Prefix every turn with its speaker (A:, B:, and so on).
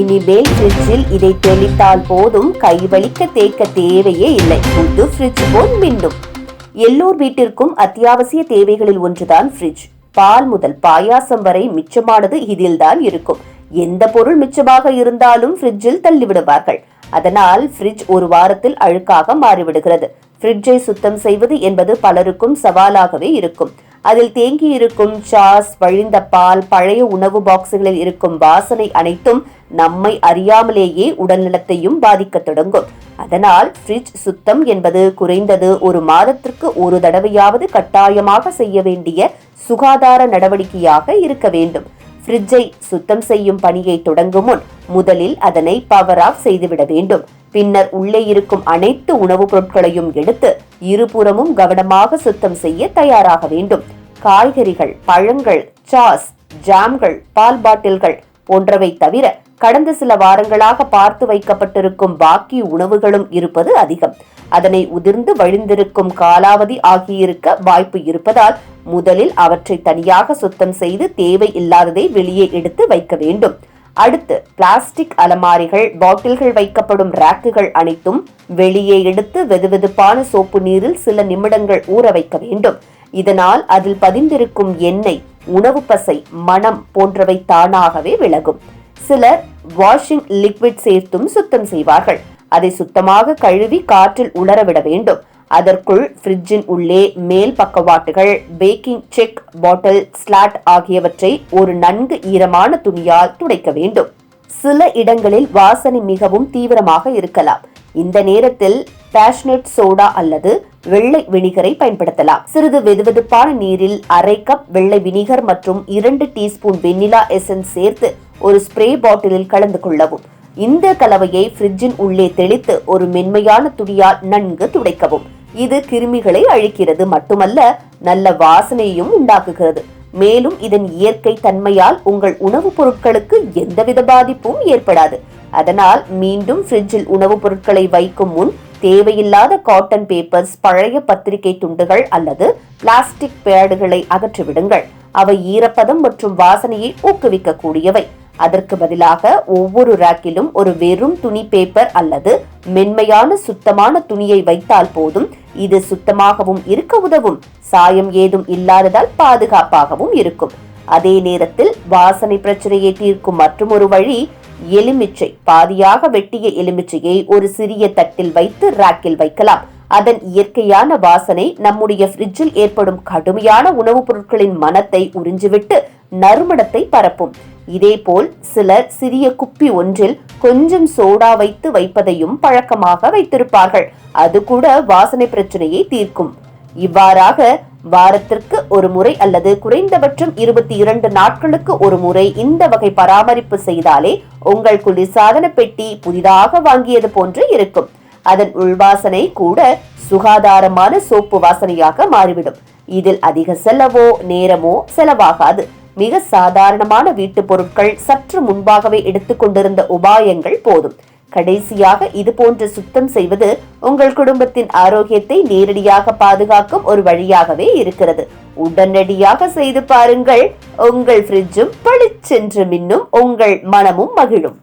A: இனிமேல் ஃப்ரிட்ஜில் இதை தெளித்தால் போதும். கைவலிக்க தேக்க தேவையே இல்லை. புது ஃப்ரிட்ஜ் போல் மின்னும். எல்லோர் வீட்டிற்கும் அத்தியாவசிய தேவைகளில் ஒன்றுதான் ஃப்ரிட்ஜ் பால் முதல் பாயாசம் வரை மிச்சமானது இதில்தான் இருக்கும். எந்த பொருள் மிச்சமாக இருந்தாலும் ஃப்ரிட்ஜில் தள்ளிவிடுவார்கள். அதனால் ஃப்ரிட்ஜ் ஒரு வாரத்தில் அழுக்காக மாறிவிடுகிறது. ஃப்ரிட்ஜை சுத்தம் செய்வது என்பது பலருக்கும் சவாலாகவே இருக்கும். அதில் தேங்கியிருக்கும் சாஸ் வழிந்த பால் பழைய உணவு பாக்ஸுகளில் இருக்கும் வாசனை அனைத்தும் நம்மை அறியாமலேயே உடல்நலத்தையும் பாதிக்க தொடங்கும். அதனால் ஃப்ரிட்ஜ் சுத்தம் என்பது குறைந்தது ஒரு மாதத்திற்கு ஒரு தடவையாவது கட்டாயமாக செய்ய வேண்டிய சுகாதார நடவடிக்கையாக இருக்க வேண்டும். ஃப்ரிட்ஜை சுத்தம் செய்யும் பணியை தொடங்கும் முன் முதலில் அதனை பவர் ஆஃப் செய்துவிட வேண்டும். பின்னர் உள்ளே இருக்கும் அனைத்து உணவுப் பொருட்களையும் எடுத்து இருபுறமும் கவனமாக சுத்தம் செய்ய தயாராக வேண்டும். காய்கறிகள் பழங்கள் சாஸ் ஜாம்கள் பால் பாட்டில்கள் போன்றவை தவிர கடந்த சில வாரங்களாக பார்த்து வைக்கப்பட்டிருக்கும் பாக்கி உணவுகளும் இருப்பது அதிகம். அதனை உதிர்ந்து வழிந்திருக்கும் காலாவதி ஆகியிருக்க வாய்ப்பு இருப்பதால் முதலில் அவற்றை தனியாக சுத்தம் செய்து தேவை இல்லாததை வெளியே எடுத்து வைக்க வேண்டும். அடுத்து பிளாஸ்டிக் அலமாரிகள் பாட்டில்கள் வைக்கப்படும் ரேக்குகள் அனைத்தும் வெளியே எடுத்து வெதுவெதுப்பான சோப்பு நீரில் சில நிமிடங்கள் ஊற வைக்க வேண்டும். இதனால் அதில் பதிந்திருக்கும் எண்ணெய் உணவு பசை மணம் போன்றவை தானாகவே விலகும். சிலர் வாஷிங் லிக்விட் சேர்த்தும் சுத்தம் செய்வார்கள். அதை சுத்தமாக கழுவி காற்றில் உலரவிட வேண்டும். அதற்குள் ஃப்ரிட்ஜின் உள்ளே மேல் பக்கவாட்டுகள் பேக்கிங் செக் பாட்டில் ஸ்லாட் ஆகியவற்றை ஒரு நன்கு ஈரமான துணியால் துடைக்க வேண்டும். சில இடங்களில் வாசனை மிகவும் தீவிரமாக இருக்கலாம். இந்த நேரத்தில் பேஷனட் சோடா அல்லது வெள்ளை வினிகரை பயன்படுத்தலாம். சிறிது வெதுவெதுப்பான நீரில் அரை கப் வெள்ளை வினிகர் மற்றும் இரண்டு டீஸ்பூன் வெண்ணிலா எசன்ஸ் சேர்த்து ஒரு ஸ்ப்ரே பாட்டிலில் கலந்து கொள்ளவும். இந்த கலவையை ஃப்ரிட்ஜின் உள்ளே தெளித்து ஒரு மென்மையான துணியால் நன்கு துடைக்கவும். இது கிருமிகளை அழிக்கிறது மட்டுமல்ல நல்ல வாசனையும் உண்டாக்குகிறது. மேலும் இதன் இயற்கை தன்மையால் உங்கள் உணவுப் பொருட்களுக்கு எந்தவித பாதிப்பும் ஏற்படாது. அதனால் மீண்டும் ஃப்ரிட்ஜில் உணவுப் பொருட்களை வைக்கும் முன் தேவையில்லாத காட்டன் பேப்பர்ஸ் பழைய பத்திரிகை துண்டுகள் அல்லது பிளாஸ்டிக் பேடுகளை அகற்றிவிடுங்கள். அவை ஈரப்பதம் மற்றும் வாசனையை ஊக்குவிக்கக்கூடியவை. அதற்கு பதிலாக ஒவ்வொரு ரேக்கிலும் ஒரு வெறும் துணி பேப்பர் அல்லது மென்மையான சுத்தமான துணியை வைத்தால் போதும் இது சுத்தமாகவும் இருக்க உதவும். சாயம் ஏதும் இல்லாததால் பாதுகாப்பாகவும் இருக்கும். அதே நேரத்தில் வாசனை பிரச்சனையை தீர்க்கும் மற்றொரு வழி எலுமிச்சை பாதியாக வெட்டிய எலுமிச்சையை ஒரு சிறிய தட்டில் வைத்து ராக்கில் வைக்கலாம். அதன் இயற்கையான வாசனை நம்முடைய ஃப்ரிட்ஜில் ஏற்படும் கடுமையான உணவுப் பொருட்களின் மனத்தை உறிஞ்சிவிட்டு நறுமணத்தை பரப்பும். இதேபோல் சிலர் சிறிய குப்பி ஒன்றில் கொஞ்சம் சோடா வைத்து வைப்பதையும் பழக்கமாக வைத்திருப்பார்கள். அது கூட வாசனை பிரச்சனையை தீர்க்கும். இவ்வாறாக வாரத்திற்கு ஒரு முறை அல்லது குறைந்தபட்சம் இருபத்தி இரண்டு நாட்களுக்கு ஒரு முறை இந்த வகை பராமரிப்பு செய்தாலே உங்கள் குளிர்சாதன பெட்டி புதிதாக வாங்கியது போன்று இருக்கும். அதன் உள்வாசனை கூட சுகாதாரமான சோப்பு வாசனையாக மாறிவிடும். இதில் அதிக செலவோ நேரமோ செலவாகாது. மிக சாதாரணமான வீட்டுப் பொருட்கள் சற்று முன்பாகவே எடுத்துக்கொண்டிருந்த உபாயங்கள் போதும். கடைசியாக இது போன்று சுத்தம் செய்வது உங்கள் குடும்பத்தின் ஆரோக்கியத்தை நேரடியாக பாதுகாக்கும் ஒரு வழியாகவே இருக்கிறது. உடனடியாக செய்து பாருங்கள். உங்கள் ஃப்ரிட்ஜும் பளிச்சென்று மின்னும் உங்கள் மனமும் மகிழும்.